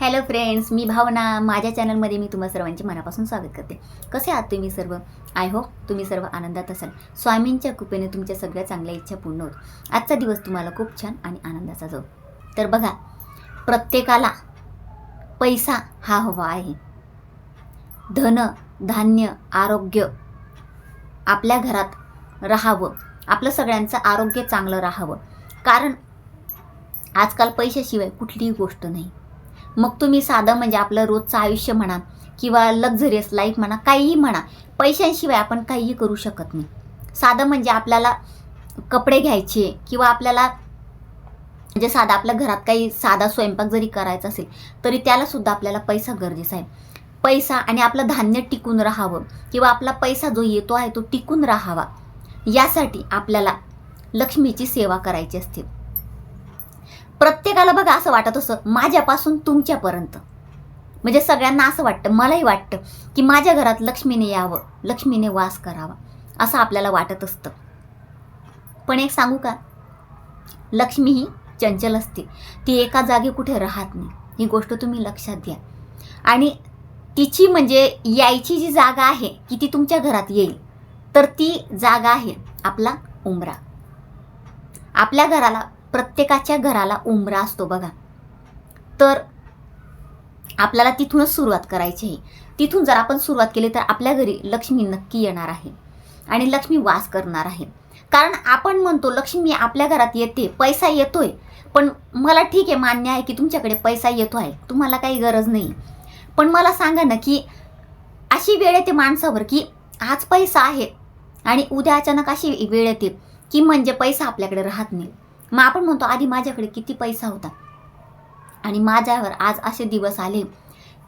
Hello friends मी भावना. माझ्या चॅनलमध्ये मी तुम्हा सर्वांचे मनापासून स्वागत करते. कसे आहात तुम्ही सर्व? आय होप तुम्ही सर्व आनंदात असाल. स्वामींच्या कृपेने तुमच्या सगळ्या चांगल्या इच्छा पूर्ण होत. आजचा दिवस तुम्हाला खूप छान आणि आनंदाचा जाऊ. तर बघा प्रत्येकाला पैसा हा हवा आहे. धन धान्य आरोग्य आपल्या घरात राहावं. आपलं सगळ्यांचं आरोग्य चांगलं राहावं. कारण आजकाल पैशाशिवाय कुठलीही गोष्ट नाही. मग तुम्ही साधं म्हणजे आपलं रोजचं आयुष्य म्हणा किंवा लक्झरियस लाईफ म्हणा काहीही म्हणा पैशांशिवाय आपण काहीही करू शकत नाही. साधं म्हणजे आपल्याला कपडे घ्यायचे किंवा आपल्याला म्हणजे साधा आपल्या घरात काही साधा स्वयंपाक जरी करायचा असेल तरी त्यालासुद्धा आपल्याला पैसा गरजेचा आहे. पैसा आणि आपलं धान्य टिकून राहावं किंवा आपला पैसा जो येतो आहे तो टिकून राहावा यासाठी आपल्याला लक्ष्मीची सेवा करायची असते. प्रत्येकाला बघा असं वाटत असं माझ्यापासून तुमच्यापर्यंत. म्हणजे सगळ्यांना असं वाटतं मलाही वाटतं की माझ्या घरात लक्ष्मीने यावं लक्ष्मीने वास करावा असं आपल्याला वाटत असतं. पण एक सांगू का? लक्ष्मी ही चंचल असते. ती एका जागी कुठे राहत नाही. ही गोष्ट तुम्ही लक्षात घ्या. आणि तिची म्हणजे यायची जी जागा आहे की ती तुमच्या घरात येईल तर ती जागा आहे आपला उमरा आपल्या घराला प्रत्येकाच्या घराला उमरा असतो बघा. तर आपल्याला तिथूनच सुरुवात करायची आहे. तिथून जर आपण सुरुवात केली तर आपल्या घरी लक्ष्मी नक्की येणार आहे आणि लक्ष्मी वास करणार आहे. कारण आपण म्हणतो लक्ष्मी आपल्या घरात येते पैसा येतोय पण मला ठीक आहे मान्य आहे की तुमच्याकडे पैसा येतो आहे तुम्हाला काही गरज नाही. पण मला सांगा ना की अशी वेळ येते माणसावर की आज पैसा आहे आणि उद्या अचानक अशी वेळ येते की म्हणजे पैसा आपल्याकडे राहत नाही. मग आपण म्हणतो आधी माझ्याकडे किती पैसा होता? आणि माझ्यावर आज असे दिवस आले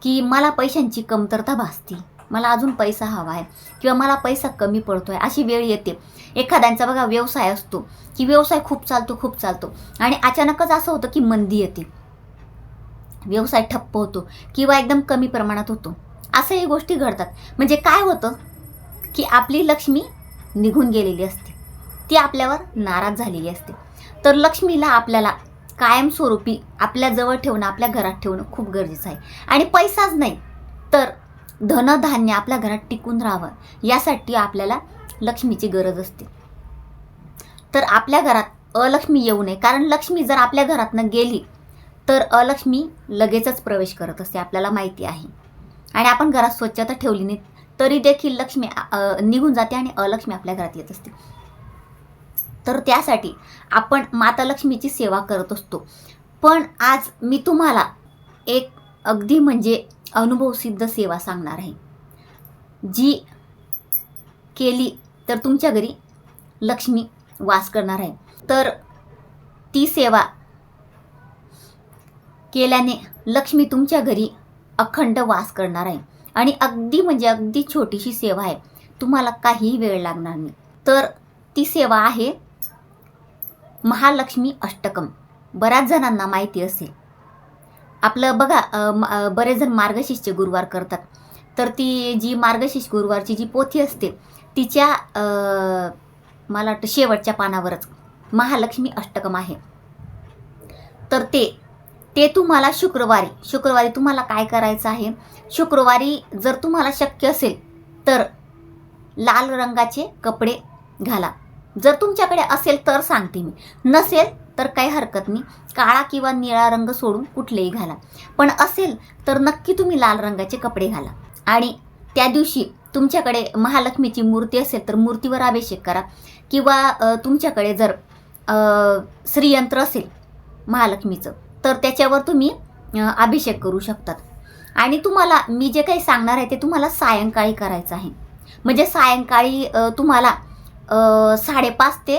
की मला पैशांची कमतरता भासते. मला अजून पैसा हवा आहे किंवा मला पैसा कमी पडतो आहे अशी वेळ येते. एखाद्यांचा बघा व्यवसाय असतो की व्यवसाय खूप चालतो खूप चालतो आणि अचानकच असं होतं की मंदी येते. व्यवसाय ठप्प होतो किंवा एकदम कमी प्रमाणात होतो. असंही गोष्टी घडतात. म्हणजे काय होतं की आपली लक्ष्मी निघून गेलेली असते. ती आपल्यावर नाराज झालेली असते. तर लक्ष्मीला आपल्याला कायमस्वरूपी आपल्या जवळ ठेवणं आपल्या घरात ठेवणं खूप गरजेचं आहे. आणि पैसाच नाही तर धनधान्य आपल्या घरात टिकून राहावं यासाठी आपल्याला लक्ष्मीची गरज असते. तर आपल्या घरात अलक्ष्मी येऊ नये कारण लक्ष्मी जर आपल्या घरातनं गेली तर अलक्ष्मी लगेचच प्रवेश करत असते आपल्याला माहिती आहे. आणि आपण घरात स्वच्छता ठेवली नाही तरी देखील लक्ष्मी निघून जाते आणि अलक्ष्मी आपल्या घरात येत असते. तर त्यासाठी आपण माता लक्ष्मीची सेवा करत असतो. पण आज मी तुम्हाला एक अगदी म्हणजे अनुभवसिद्ध सेवा सांगणार आहे. जी केली तर तुमच्या घरी लक्ष्मी वास करणार आहे. तर ती सेवा केल्याने लक्ष्मी तुमच्या घरी अखंड वास करणार आहे. आणि अगदी म्हणजे अगदी छोटीशी सेवा आहे. तुम्हाला काहीही वेळ लागणार नाही. तर ती सेवा आहे महालक्ष्मी अष्टकम. बऱ्याच जणांना माहिती असेल. आपलं बघा म- बरेच जण मार्गशीर्षचे गुरुवार करतात. तर ती जी मार्गशीर्ष गुरुवारची जी पोथी असते तिच्या मला वाटतं शेवटच्या पानावरच महालक्ष्मी अष्टकम आहे. तर ते ते तुम्हाला शुक्रवारी शुक्रवारी तुम्हाला काय करायचं आहे? शुक्रवारी जर तुम्हाला शक्य असेल तर लाल रंगाचे कपडे घाला. जर तुमच्याकडे असेल तर सांगते मी. नसेल तर काही हरकत नाही. काळा किंवा निळा रंग सोडून कुठलेही घाला. पण असेल तर नक्की तुम्ही लाल रंगाचे कपडे घाला. आणि त्या दिवशी तुमच्याकडे महालक्ष्मीची मूर्ती असेल तर मूर्तीवर अभिषेक करा. किंवा तुमच्याकडे जर श्रीयंत्र असेल महालक्ष्मीचं तर त्याच्यावर तुम्ही अभिषेक करू शकतात. आणि तुम्हाला मी जे काही सांगणार आहे ते तुम्हाला सायंकाळी करायचं आहे. म्हणजे सायंकाळी तुम्हाला साडेपाच ते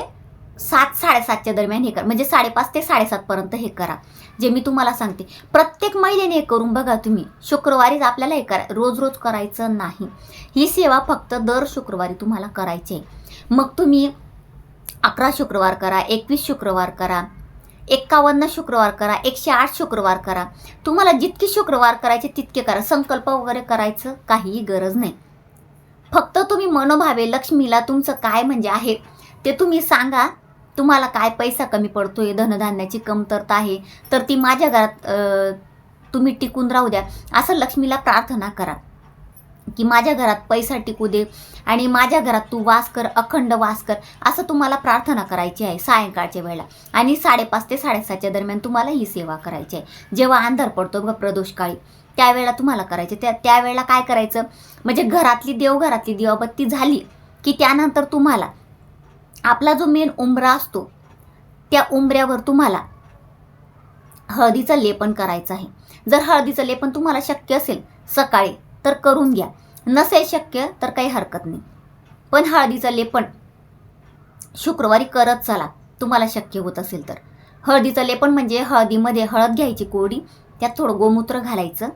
सात साडेसातच्या दरम्यान हे करा. म्हणजे साडेपाच ते साडेसातपर्यंत हे करा. जे मी तुम्हाला सांगते. प्रत्येक महिलेने हे करून बघा तुम्ही. शुक्रवारीच आपल्याला हे करा. रोज रोज करायचं नाही. ही सेवा फक्त दर शुक्रवारी तुम्हाला करायची आहे. मग तुम्ही अकरा शुक्रवार करा एकवीस शुक्रवार करा एक्कावन्न शुक्रवार करा एकशे आठ शुक्रवार करा. तुम्हाला जितके शुक्रवार करायचे तितके करा. संकल्प वगैरे करायचं काहीही गरज नाही. फक्त तुम्ही मनोभावे लक्ष्मीला तुमचं काय म्हणजे आहे ते तुम्ही सांगा. तुम्हाला काय पैसा कमी पडतोय धनधान्याची कमतरता आहे तर ती माझ्या घरात तुम्ही टिकून राहू द्या. असं लक्ष्मीला प्रार्थना करा. की माझ्या घरात पैसा टिकू दे आणि माझ्या घरात तू वास कर अखंड वास कर असं तुम्हाला प्रार्थना करायची आहे सायंकाळच्या वेळेला. आणि साडेपाच ते साडेसातच्या दरम्यान तुम्हाला ही सेवा करायची आहे. जेव्हा अंधार पडतो बघा प्रदोषकाळी त्यावेळेला तुम्हाला करायचे. त्या त्यावेळेला काय करायचं? म्हणजे घरातली देवघरातली दिवाबत्ती झाली की त्यानंतर तुम्हाला आपला जो मेन उंबरा असतो त्या उंबऱ्यावर तुम्हाला हळदीचं लेपन करायचं आहे. जर हळदीचं लेपन तुम्हाला शक्य असेल सकाळी तर करून घ्या. नसेल शक्य तर काही हरकत नाही. पण हळदीचं लेपण शुक्रवारी करत चला. तुम्हाला शक्य होत असेल तर. हळदीचं लेपण म्हणजे हळदीमध्ये हळद घ्यायची कोरडी त्यात थोडं गोमूत्र घालायचं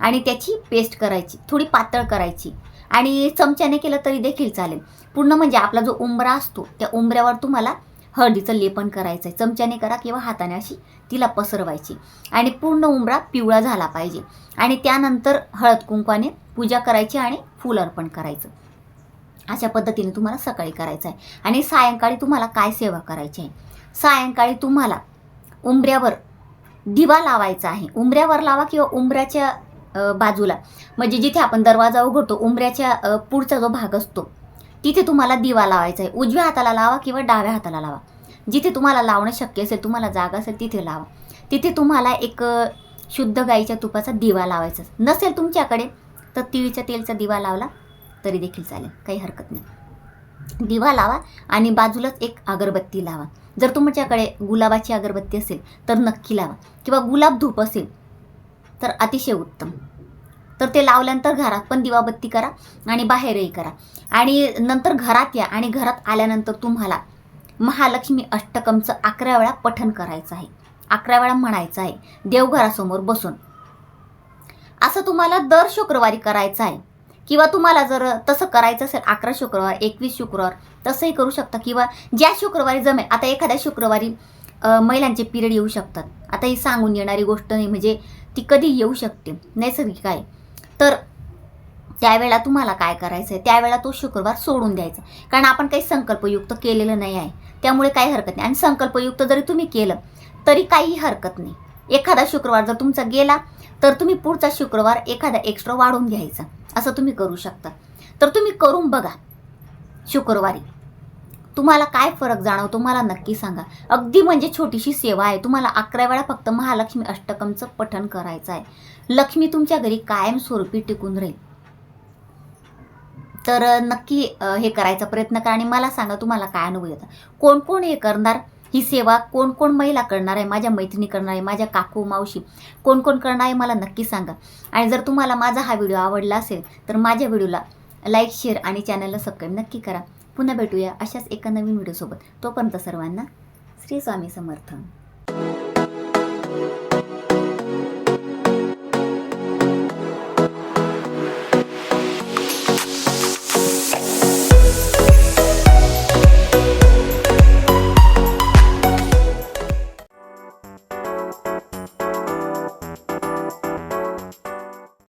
आणि त्याची पेस्ट करायची थोडी पातळ करायची. आणि चमच्याने केलं तरी देखील चालेल. पूर्ण म्हणजे आपला जो उंबरा असतो त्या उंबऱ्यावर तुम्हाला हळदीचं लेपन करायचं आहे चमच्याने करा किंवा हाताने अशी तिला पसरवायची. आणि पूर्ण उंबरा पिवळा झाला पाहिजे. आणि त्यानंतर हळद कुंकवाने पूजा करायची आणि फूल अर्पण करायचं. अशा पद्धतीने तुम्हाला सकाळी करायचं आहे. आणि सायंकाळी तुम्हाला काय सेवा करायची आहे? सायंकाळी तुम्हाला उंबऱ्यावर दिवा लावायचा आहे. उंबऱ्यावर लावा किंवा उंबऱ्याच्या बाजूला. म्हणजे जिथे आपण दरवाजा उघडतो उंबऱ्याच्या पुढचा जो भाग असतो तिथे तुम्हाला दिवा लावायचा आहे. उजव्या हाताला लावा किंवा डाव्या हाताला लावा. जिथे तुम्हाला लावणं शक्य असेल तुम्हाला जागा असेल तिथे लावा. तिथे तुम्हाला एक शुद्ध गाईच्या तुपाचा दिवा लावायचा नसेल तुमच्याकडे तर तिळीच्या तेलचा दिवा लावला तरी देखील चालेल काही हरकत नाही. दिवा लावा आणि बाजूलाच एक अगरबत्ती लावा. जर तुमच्याकडे गुलाबाची अगरबत्ती असेल तर नक्की लावा. किंवा गुलाब धूप असेल तर अतिशय उत्तम. तर ते लावल्यानंतर घरात पण दिवाबत्ती करा आणि बाहेरही करा. आणि नंतर घरात या आणि घरात आल्यानंतर तुम्हाला महालक्ष्मी अष्टकमचं अकरा वेळा पठण करायचं आहे. अकरा वेळा म्हणायचं आहे देवघरासमोर बसून. असं तुम्हाला दर शुक्रवारी करायचं आहे. किंवा तुम्हाला जर तसं करायचं असेल अकरा शुक्रवार एकवीस शुक्रवार तसंही करू शकता. किंवा ज्या शुक्रवारी जमेल आता एखाद्या शुक्रवारी महिलांचे पिरियड येऊ शकतात. आता ही सांगून येणारी गोष्ट नाही म्हणजे ती कधी येऊ शकते नैसर्गिक आहे. तर त्यावेळेला तुम्हाला काय करायचं आहे त्यावेळेला तो शुक्रवार सोडून द्यायचा. कारण आपण काही संकल्पयुक्त केलेलं नाही आहे. त्यामुळे काही हरकत नाही. आणि संकल्पयुक्त जरी तुम्ही केलं तरी काही हरकत नाही. एखादा शुक्रवार जर तुमचा गेला तर तुम्ही पुढचा शुक्रवार एखादा एक्स्ट्रा वाढून घ्यायचा. असं तुम्ही करू शकता. तर तुम्ही करून बघा शुक्रवारी. तुम्हाला काय फरक जाणवतो मला नक्की सांगा. अगदी म्हणजे छोटीशी सेवा आहे. तुम्हाला अकरा वेळा फक्त महालक्ष्मी अष्टकमचं पठण करायचं आहे. लक्ष्मी तुमच्या घरी कायमस्वरूपी टिकून राहील. तर नक्की हे करायचा प्रयत्न करा आणि मला सांगा तुम्हाला काय अनुभव येतात कोण कोण हे करणार? ही सेवा कोण कोण महिला करणार आहे? माझ्या मैत्रिणी करणार आहे? माझ्या काकू मावशी कोण कोण करणार आहे? मला नक्की सांगा. आणि जर तुम्हाला माझा हा व्हिडिओ आवडला असेल तर माझ्या व्हिडिओला लाईक शेअर आणि चॅनलला सबस्क्राईब नक्की करा. पुन्हा भेटूया अशाच एका नवीन व्हिडिओसोबत. तोपर्यंत सर्वांना श्री स्वामी समर्थन